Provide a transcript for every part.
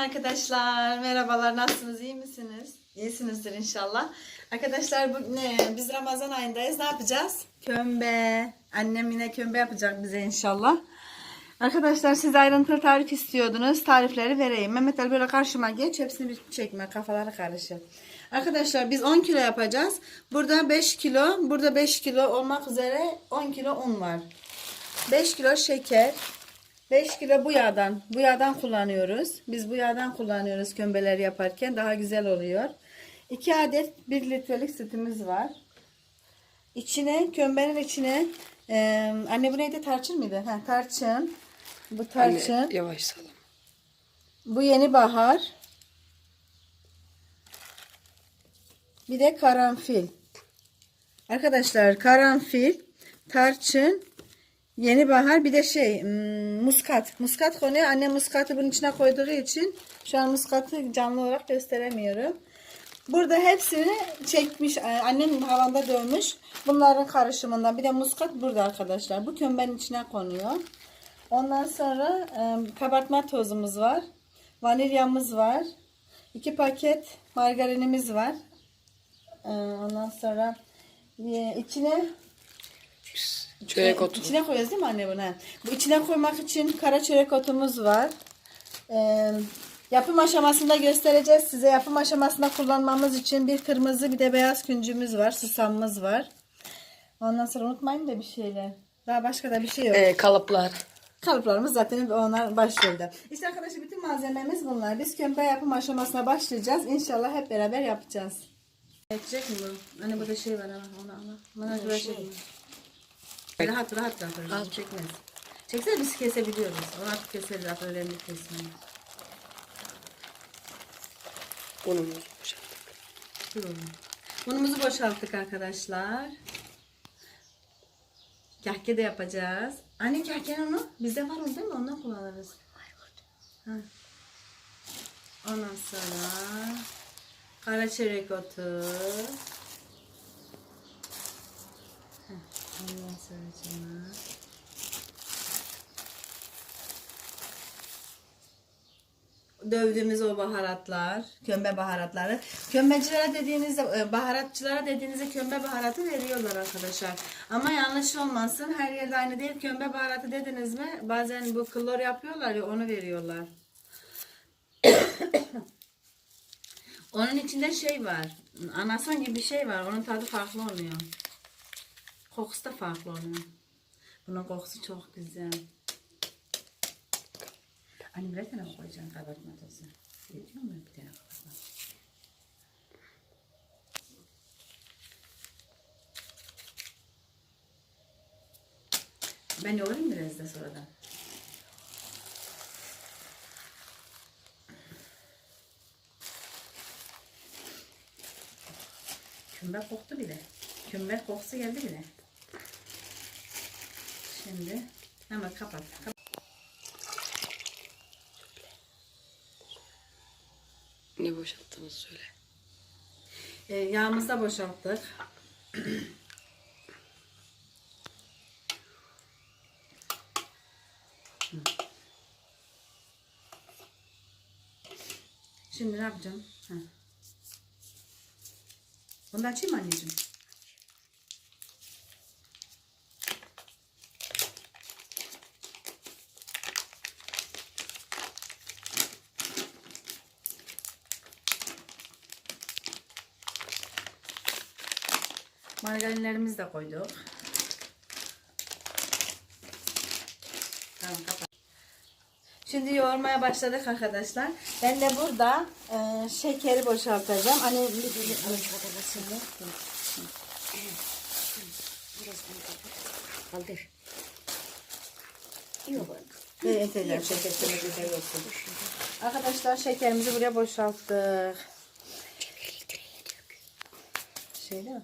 arkadaşlar. Merhabalar. Nasılsınız? İyi misiniz? İyisinizdir inşallah. Arkadaşlar bu ne? Biz Ramazan ayındayız. Ne yapacağız? Kömbe. Annem yine kömbe yapacak bize inşallah. Arkadaşlar siz ayrıntılı tarif istiyordunuz. Tarifleri vereyim. Mehmet Ali böyle karşıma geç. Hepsini bir çekme. Kafaları karışır. Arkadaşlar biz 10 kilo yapacağız. Burada 5 kilo, burada 5 kilo olmak üzere 10 kilo un var. 5 kilo şeker, 5 kilo bu yağdan, bu yağdan kullanıyoruz. Biz bu yağdan kullanıyoruz kömbeler yaparken daha güzel oluyor. 2 adet 1 litrelik sütümüz var. İçine, kömbenin içine, e, anne bu neydi tarçın mıydı? Ha, tarçın. Bu tarçın. Anne, yavaş salım. Bu yeni bahar. Bir de karanfil. Arkadaşlar karanfil, tarçın, yeni bahar bir de şey hmm, muskat. Muskat konuyor. Annem muskatı bunun içine koyduğu için şu an muskatı canlı olarak gösteremiyorum. Burada hepsini çekmiş. e, Annem havanda dövmüş. Bunların karışımından. Bir de muskat burada arkadaşlar. Bu kömbenin içine konuyor. Ondan sonra e, kabartma tozumuz var. Vanilyamız var. iki paket margarinimiz var. E, ondan sonra içine Çörek otu. içine koyuyoruz değil mi anne bunu? Bu içine koymak için kara çörek otumuz var. E, yapım aşamasında göstereceğiz size. Yapım aşamasında kullanmamız için bir kırmızı bir de beyaz küncümüz var. Susamımız var. Ondan sonra unutmayın da bir şeyler. Daha başka da bir şey yok. Ee, kalıplar. Kalıplarımız zaten onlar başlıyordu. İşte arkadaşlar bütün malzememiz bunlar. Biz kömbe yapım aşamasına başlayacağız. İnşallah hep beraber yapacağız. Edecek mi bu? Hani burada şey var ama ona ona. Bana şey Rahat rahat rahat. rahat. Çekmez. Çeksene biz kesebiliyoruz. Onu artık keseriz. Artık önemli kesmeyi. Unumuzu boşalttık. Dur oğlum. Unumuzu boşalttık arkadaşlar. Kahke de yapacağız. Anne kahkenin unu bizde var mı değil mi? Ondan kullanırız. Ha. Ondan sonra kara çörek otu. Sonra canım. dövdüğümüz o baharatlar, kömbe baharatları. Kömbecilere dediğinizde, e, baharatçılara dediğinizde kömbe baharatı veriyorlar arkadaşlar. Ama yanlış olmasın, her yerde aynı değil. Kömbe baharatı dediniz mi? Bazen bu klor yapıyorlar ya, onu veriyorlar. Onun içinde şey var, anason gibi bir şey var. Onun tadı farklı oluyor. Kokusu da farklı oluyor. Bunun kokusu çok güzel. Annem bir tane koyacaksın kabartma tozu. Yetiyor mu bir tane kabartma? Ben yoğurayım biraz da sonradan. Kümber koktu bile. Kümber kokusu geldi bile. Şimdi hemen kapat. kapat. Ne boşalttığınızı söyle. E, yağımızı da boşalttık. Şimdi ne yapacağım? Ha. Bunu da açayım anneciğim? Margarinlerimizi de koyduk. Tamam kapat. Şimdi yoğurmaya başladık arkadaşlar. Ben de burada e, şekeri boşaltacağım. Hani Kaldır. Yok. Evet, evet, şeker yoksun. Arkadaşlar şekerimizi buraya boşalttık. Şey değil mi?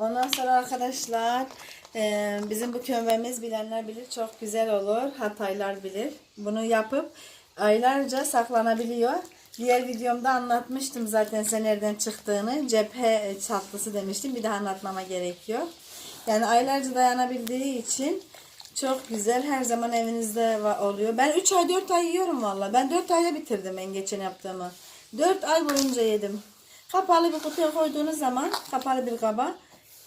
Ondan sonra arkadaşlar e, bizim bu kömbemiz bilenler bilir çok güzel olur. Hataylar bilir. Bunu yapıp aylarca saklanabiliyor. Diğer videomda anlatmıştım zaten sen nereden çıktığını. Cephe tatlısı demiştim. Bir daha anlatmama gerekiyor. Yani aylarca dayanabildiği için Çok güzel. Her zaman evinizde oluyor. Ben 3 ay 4 ay yiyorum valla. Ben 4 ayda bitirdim en geçen yaptığımı. 4 ay boyunca yedim. Kapalı bir kutuya koyduğunuz zaman kapalı bir kaba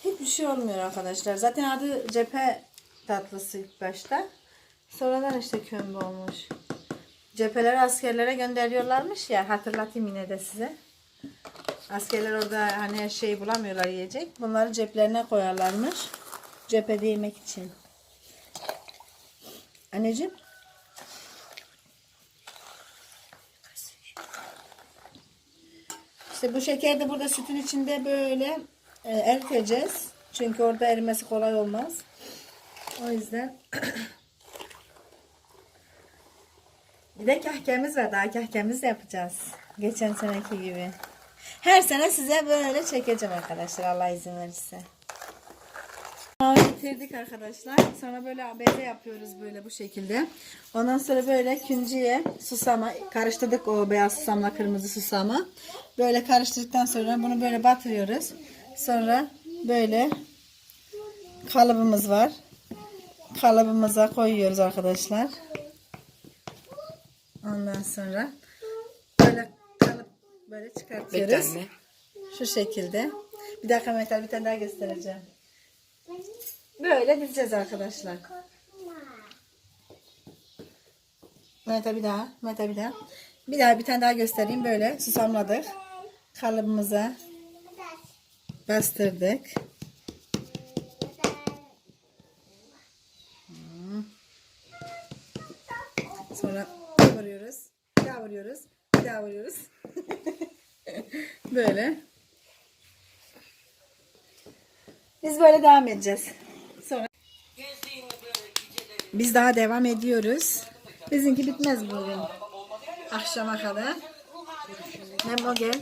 hiçbir şey olmuyor arkadaşlar. Zaten adı cephe tatlısı ilk başta. Sonradan işte kömbe olmuş. Cepheleri askerlere gönderiyorlarmış ya. Hatırlatayım yine de size. Askerler orada hani her şeyi bulamıyorlar yiyecek. Bunları ceplerine koyarlarmış. Cephede yemek için. Anneciğim. İşte bu şekeri de burada sütün içinde böyle e, eriteceğiz. Çünkü orada erimesi kolay olmaz. O yüzden bir de kahkemiz var. Daha kahkemiz yapacağız. Geçen seneki gibi. Her sene size böyle çekeceğim arkadaşlar. Allah izin verirse. Bitirdik arkadaşlar. Sonra böyle beze yapıyoruz böyle bu şekilde. Ondan sonra böyle künciye susama karıştırdık o beyaz susamla kırmızı susama. Böyle karıştırdıktan sonra bunu böyle batırıyoruz. Sonra böyle kalıbımız var. Kalıbımıza koyuyoruz arkadaşlar. Ondan sonra böyle kalıp böyle çıkartıyoruz. Şu şekilde. Bir dakika Metal bir tane daha göstereceğim. Böyle dizeceğiz arkadaşlar. Metal bir daha. Metal bir daha. Bir daha bir tane daha göstereyim. Böyle susamladık. Kalıbımıza bastırdık. Sonra vuruyoruz. Bir daha vuruyoruz. Bir daha vuruyoruz. Böyle. Biz böyle devam edeceğiz. Sonra biz daha devam ediyoruz. Bizimki bitmez bugün. Akşama kadar. Memo gel.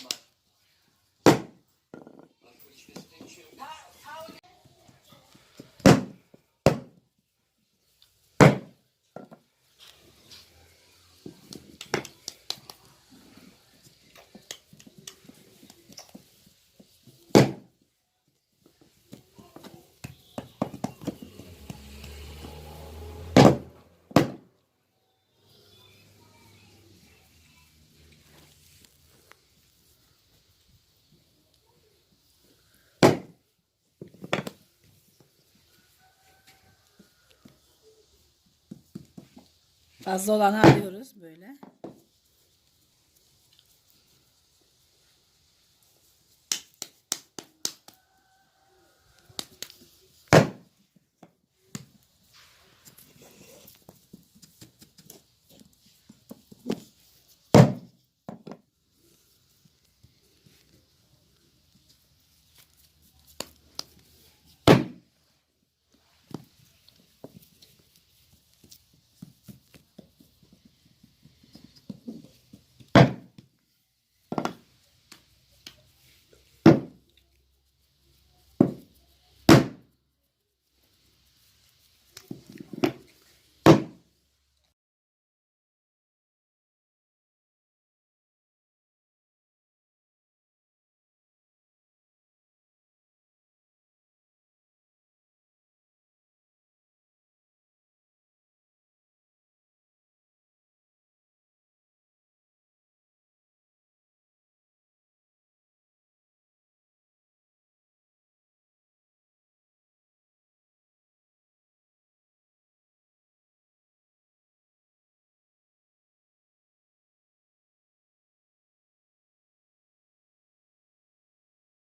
Fazla olanı alıyoruz böyle.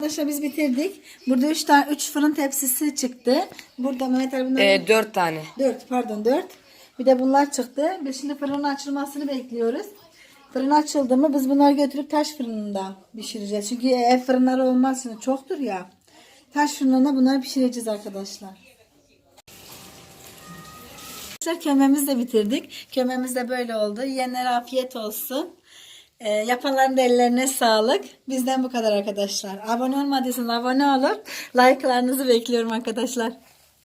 Arkadaşlar biz bitirdik. Burada 3 tane 3 fırın tepsisi çıktı. Burada Mehmet Ali bunları Ee, dört tane. 4 pardon 4. Bir de bunlar çıktı. Biz şimdi fırının açılmasını bekliyoruz. Fırın açıldı mı biz bunları götürüp taş fırınında pişireceğiz. Çünkü ev fırınları olmaz şimdi çoktur ya. Taş fırınında bunları pişireceğiz arkadaşlar. Arkadaşlar kömemizi de bitirdik. Kömemiz de böyle oldu. Yiyenlere afiyet olsun. Ee, yapanların da ellerine sağlık. Bizden bu kadar arkadaşlar. Abone olmadıysanız abone olup like'larınızı bekliyorum arkadaşlar.